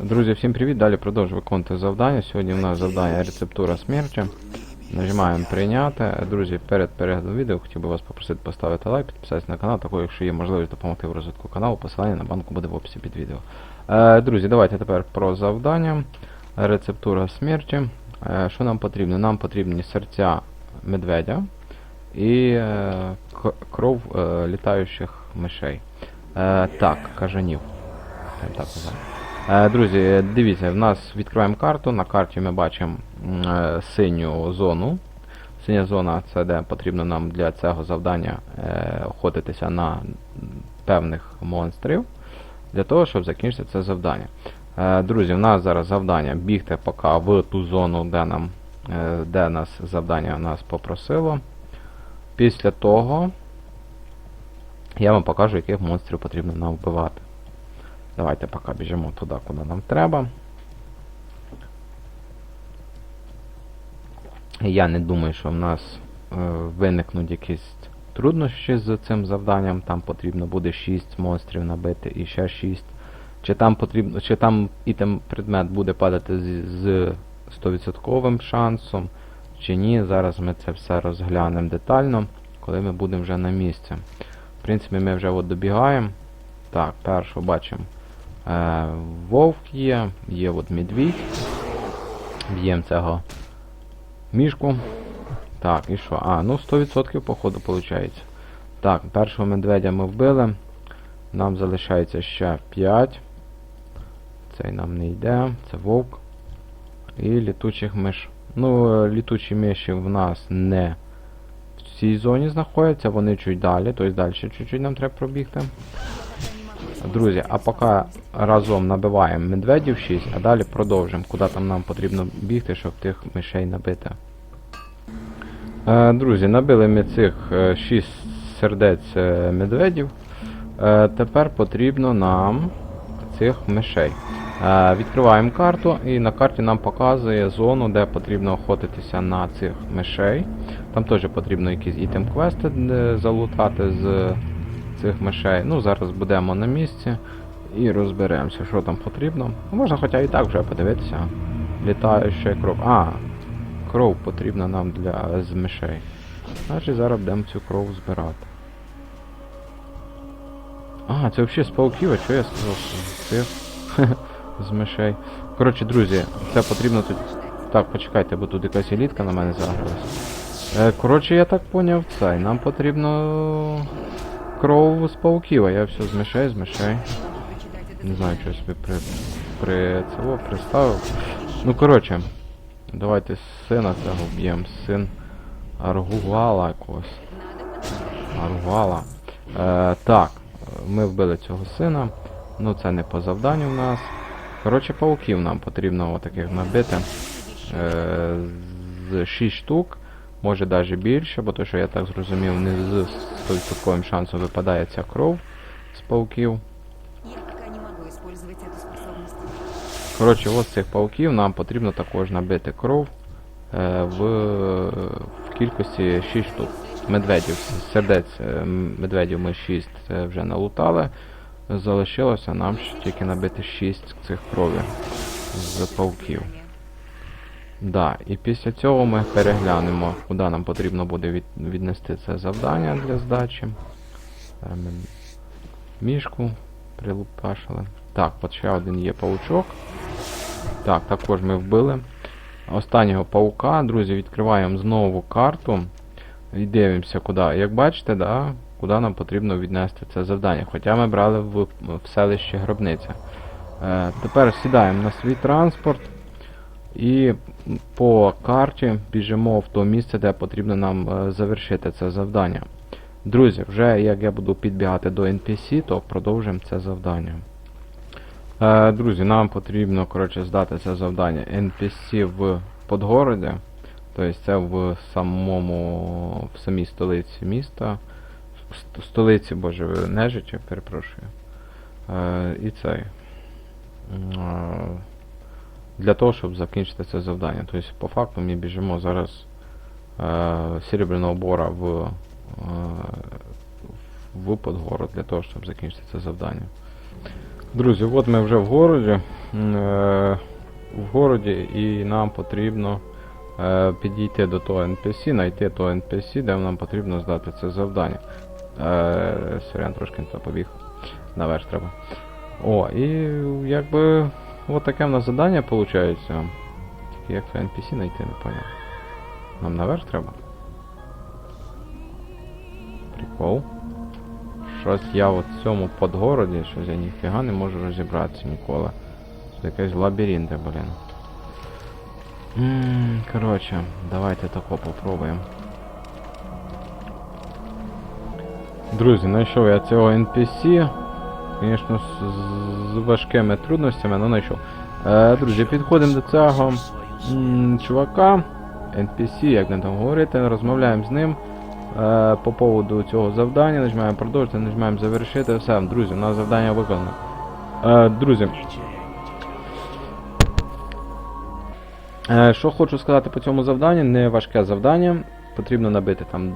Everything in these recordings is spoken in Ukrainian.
Друзі, всім привіт! Далі продовжую виконувати завдання. Сьогодні у нас завдання рецептура смерті. Нажимаємо прийняти. Друзі, перед переглядом відео хотів би вас попросити поставити лайк, підписатися на канал, також, якщо є можливість допомогти в розвитку каналу, посилання на банку буде в описі під відео. Е, друзі, давайте тепер про завдання. Рецептура смерті. Е, що нам потрібно? Нам потрібні серця медведя і е, кров е, літаючих мишей. Е, так, кажанів. Так, так Друзі, дивіться, в нас відкриваємо карту. На карті ми бачимо е, синю зону. Синя зона це де потрібно нам для цього завдання е, охотитися на певних монстрів. Для того, щоб закінчити це завдання. Е, друзі, в нас зараз завдання бігти поки в ту зону, де нам е, де нас завдання нас попросило. Після того я вам покажу, яких монстрів потрібно нам вбивати. Давайте поки біжимо туди, куди нам треба. Я не думаю, що в нас е, виникнуть якісь труднощі з цим завданням. Там потрібно буде 6 монстрів набити і ще 6. Чи там потрібно, чи там ітем предмет буде падати з, з 100% шансом, чи ні. Зараз ми це все розглянемо детально, коли ми будемо вже на місці. В принципі, ми вже от добігаємо. Так, першу бачимо. Е, вовк є, є от медвідь. Б'ємо цього мішку. Так, і що? А, ну 100% походу виходить. Так, першого медведя ми вбили. Нам залишається ще 5. Цей нам не йде. Це вовк. І літучих миш. Ну, е, літучі миші в нас не в цій зоні знаходяться, вони чуть далі, тобто далі чуть-чуть нам треба пробігти. Друзі, а поки разом набиваємо медведів 6, а далі продовжимо, куди там нам потрібно бігти, щоб тих мишей набити. Е, друзі, набили ми цих 6 сердець е, медведів. Е, тепер потрібно нам цих мишей. Е, відкриваємо карту і на карті нам показує зону, де потрібно охотитися на цих мишей. Там теж потрібно якісь ітем-квести е, залутати з цих мишей. Ну, зараз будемо на місці і розберемося, що там потрібно. Ну, Можна хоча і так вже подивитися. Літаюча кров. А, кров потрібна нам для з мишей. Значить зараз будемо цю кров збирати. А, це взагалі з пауків, а що я сказав? цих з мишей. Коротше, друзі, це потрібно тут. Так, почекайте, бо тут якась елітка на мене загралась. Е, коротше, я так поняв, цей. Нам потрібно кров з пауків, а я все з мишей, з мишей. Не знаю, що я собі при, при цього приставив. Ну, коротше, давайте сина цього вб'ємо. Син Аргувала якогось. Аргувала. Е, так, ми вбили цього сина. Ну це не по завданню в нас. Коротше, пауків нам потрібно отаких набити. Е, з 6 штук. Може навіть більше, бо то, що я так зрозумів, не з 100% шансом випадає ця кров з пауків. Коротше, ось цих пауків нам потрібно також набити кров е, в, в кількості 6 штук. Медведів, сердець е, медведів ми 6 е, вже налутали. Залишилося нам ще тільки набити 6 цих крові з пауків. Да, і після цього ми переглянемо, куди нам потрібно буде від, віднести це завдання для здачі. Зараз мішку прилупашили. Так, от ще один є паучок. Так, також ми вбили. Останнього паука, друзі, відкриваємо знову карту і дивимося, куди. Як бачите, да, куди нам потрібно віднести це завдання. Хоча ми брали в, в селищі Гробниця. Е, тепер сідаємо на свій транспорт і по карті біжимо в то місце, де потрібно нам е, завершити це завдання. Друзі, вже як я буду підбігати до NPC, то продовжимо це завдання. Е, друзі, нам потрібно коротше, здати це завдання NPC в Подгороді. Тобто це в самому в самій столиці міста. Столиці боже нежичі, перепрошую. Е, і цей. Е, для того, щоб закінчити це завдання. Тобто, по факту ми біжимо зараз е, Серебряного Бора в, е, в Подгород для того, щоб закінчити це завдання. Друзі, от ми вже в городі. е, в городі, і нам потрібно е, підійти до того NPC, знайти того NPC, де нам потрібно здати це завдання. Е, сорян, трошки побіг. Наверх треба. О, і якби от таке в нас завдання виходить. Тільки як то NPC знайти, не поняв. Нам наверх треба? Прикол. Щось я в цьому подгороді, щось я ніфіга не можу розібратися ніколи. Це якийсь лабіринт, блін. Ммм, коротше, давайте тако попробуємо. Друзі, знайшов я цього NPC. Звісно, з, важкими трудностями, але знайшов. Е, друзі, підходимо до цього чувака. NPC, як не там говорити, розмовляємо з ним е, по поводу цього завдання, нажимаємо продовжити, нажимаємо завершити. Все, друзі, у нас завдання виконано. Е, друзі, що хочу сказати по цьому завданню, не важке завдання. Потрібно набити там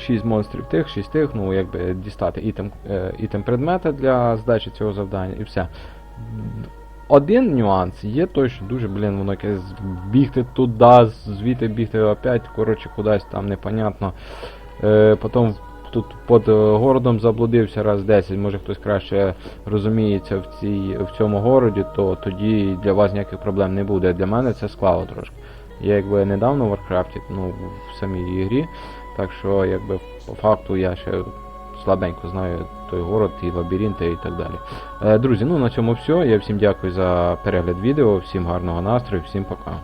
6 монстрів тих, 6 тих, ну якби дістати ітем, е, ітем предмети для здачі цього завдання і все. Один нюанс є той, що дуже, блін, воно якесь бігти туди, звідти бігти опять, коротше, кудись там непонятно. Е, потім тут під е, городом заблудився раз 10, може хтось краще розуміється в, цій, в цьому городі, то тоді для вас ніяких проблем не буде. Для мене це склало трошки. Я якби недавно в Варкрафті, ну, в самій грі, так що якби по факту я ще слабенько знаю той город, і лабіринти і так далі. Е, друзі, ну на цьому все. Я всім дякую за перегляд відео, всім гарного настрою, всім пока.